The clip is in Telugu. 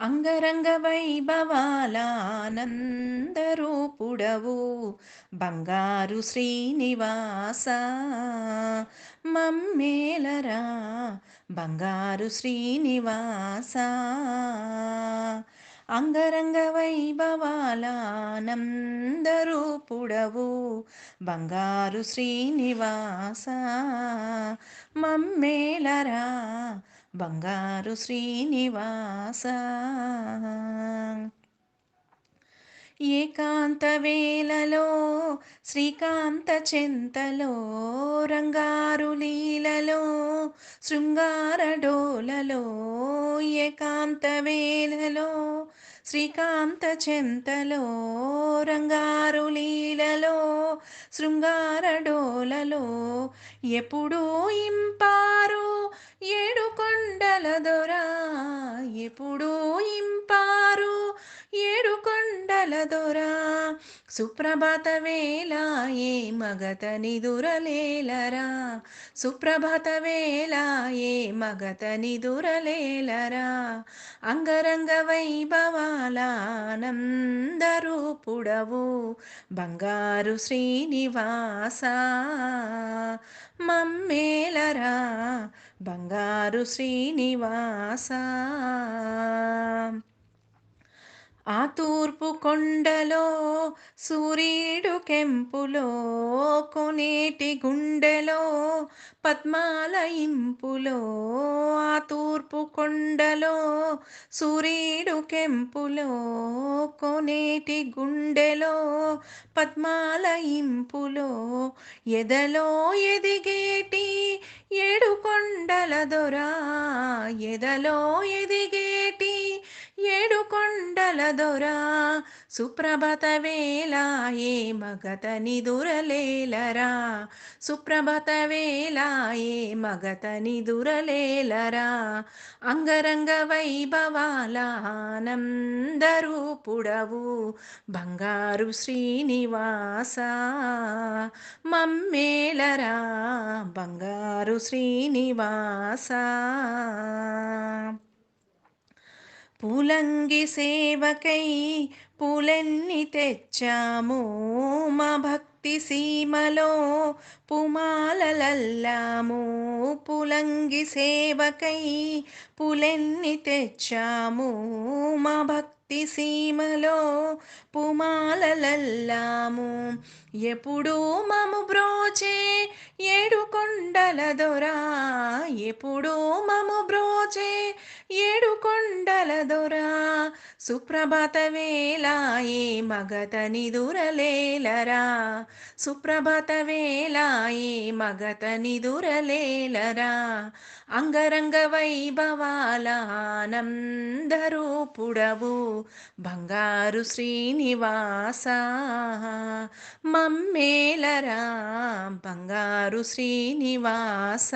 అంగరంగ వైభవాలానందరూపుడవు. బంగారు శ్రీనివాస మమ్మేలరా. బంగారు శ్రీనివాస అంగరంగ వైభవాలానందరూపుడవు. బంగారు శ్రీనివాస మమ్మేలరా. బంగారు శ్రీనివాస. ఏకాంత వేలలో శ్రీకాంత చెంతలో రంగారు లీలలో శృంగార డోలలో ఏకాంత వేలలో శ్రీకాంత చెంతలో రంగారు లీలలో శృంగారడోలలో ఎప్పుడూ ఇంపారు ఏడు కొండల దొరా ఎప్పుడూ ఇంపారు ఏడు కొండల దొరా సుప్రభాత వేళ ఏ మగత నిదురలేలరా? సుప్రభాత వేళ ఏ మగత నిదురలేలరా? అంగరంగ వైభవాలానందరూపుడవు బంగారు శ్రీనివాస. మమ్మేలరా బంగారు శ్రీనివాస ఆ తూర్పు కొండలో సూర్యుడు కెంపులో కొనేటి గుండెలో పద్మాల ఇంపులో ఆ తూర్పు కొండలో సూర్యుడు కెంపులో కొనేటి గుండెలో పద్మాల ఇంపులో ఎదలో ఎదిగేటి ఏడు కొండల దొరా ఎదలో ఎదిగే ఏడు కొండల దొరా సుప్రభత వేళ ఏ మగత నిదురలేలరా సుప్రభత వేళ ఏ మగత నిదురలేలరా అంగరంగ వైభవాల ఆనందరూపుడవు బంగారు శ్రీనివాస. మమ్మేలరా బంగారు శ్రీనివాస. పూలంగి సేవకై పూలెన్ని తెచ్చాము మా భక్తి సీమలో పుమాలలల్లాము. పులంగి సేవకై పూలెన్ని తెచ్చాము మా భక్తి సీమలో పుమాలలల్లాము. ఎప్పుడూ మము బ్రోచే ఏడు కొండల దొరా. ఎప్పుడూ మము బ్రోచే ఏడు కొండల దొరా సుప్రభాత వేళ ఏ మగత దురలేలరా సుప్రభాత వేళ ఏ మగత దురలేలరా అంగరంగ వైభవాలానందరూపుడవు బంగారు శ్రీనివాస. మమ్మేలరా బంగారు శ్రీనివాస.